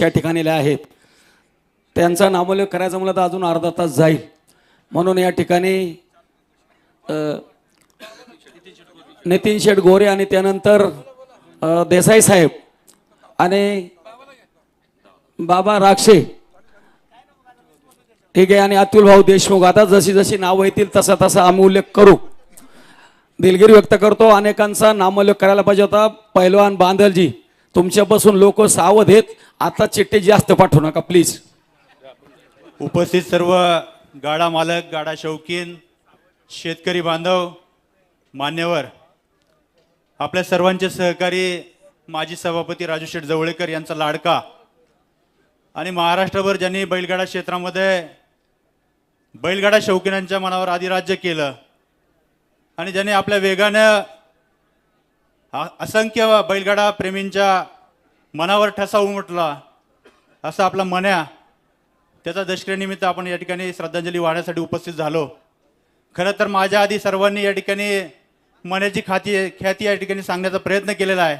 त्या ठिकाणी आहेत. त्यांचा नामोल्लेख करायचा म्हणलं तर अजून अर्धा तास जाईल. म्हणून या ठिकाणी नितीन शेठ गोरे आणि त्यानंतर देसाई साहेब आणि बाबा राक्षे. ठीक आहे आणि अतुल भाऊ देशमुख. आता जशी जशी नावं येतील तसा तसा आम्ही उल्लेख करू. दिलगिरी व्यक्त करतो. अनेकांचा नामोल्लेख करायला पाहिजे होता. पैलवान बांधलजी तुमच्यापासून लोक सावध आहेत. आता चिठ्ठी जास्त पाठवू नका प्लीज उपस्थित सर्व गाडा मालक गाडा शौकीन शेतकरी बांधव मान्यवर आपल्या सर्वांचे सहकारी माजी सभापती राजू शेठ जवळेकर यांचा लाडका आणि महाराष्ट्रभर ज्यांनी बैलगाडा क्षेत्रामध्ये बैलगाडा शौकीनांच्या मनावर आधी राज्य केलं आणि ज्यांनी आपल्या वेगानं असंख्य बैलगाडा प्रेमींच्या मनावर ठसा उमटला असा आपला मन्या त्याचा दशक्रियानिमित्त आपण या ठिकाणी श्रद्धांजली वाहण्यासाठी उपस्थित झालो. खरं तर माझ्या आधी सर्वांनी या ठिकाणी मण्याची खाती ख्याती या ठिकाणी सांगण्याचा प्रयत्न केलेला आहे.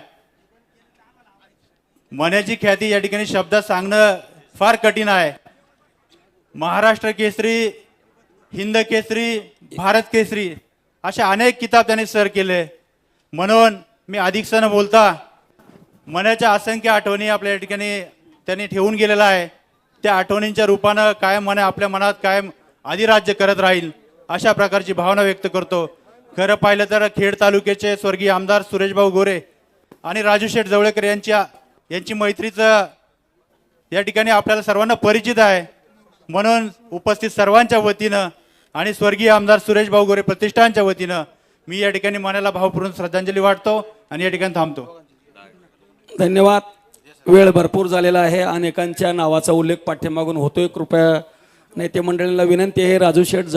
मण्याची ख्याती या ठिकाणी शब्दात सांगणं फार कठीण आहे. महाराष्ट्र केसरी हिंद केसरी भारत केसरी अशा अनेक किताब त्यांनी सर केले. म्हणून मी अधिक न बोलता मनाच्या असंख्य आठवणी आपल्या या ठिकाणी त्यांनी ठेवून गेलेला आहे. त्या आठवणींच्या रूपानं कायम मना आपल्या मनात कायम अधिराज्य करत राहील अशा प्रकारची भावना व्यक्त करतो. खरं पाहिलं तर खेड तालुक्याचे स्वर्गीय आमदार सुरेशभाऊ गोरे आणि राजू शेठ जवळेकर यांच्या यांची मैत्रीचं या ठिकाणी आपल्याला सर्वांना परिचित आहे. म्हणून उपस्थित सर्वांच्या वतीनं आणि स्वर्गीय आमदार सुरेश भाऊ गोरे प्रतिष्ठानच्या वतीनं मी या ठिकाणी मनाला भावपूर्ण श्रद्धांजली वाटतो. आणि या ठिकाणी थांबतो. धन्यवाद. वेळ भरपूर झालेला आहे. अनेकांच्या नावाचा उल्लेख पाठ्यमागून होतोय. कृपया नेते मंडळींना विनंती आहे. राजू शेठ